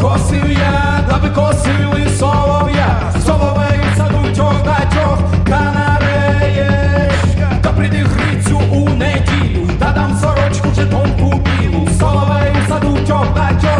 косив я, да би косили солов'я, соловей саду тьох да тьох канареєшка, та прийди грицю у неділю, та дам сорочку вже тонку білу, соловей саду тьох да тьох.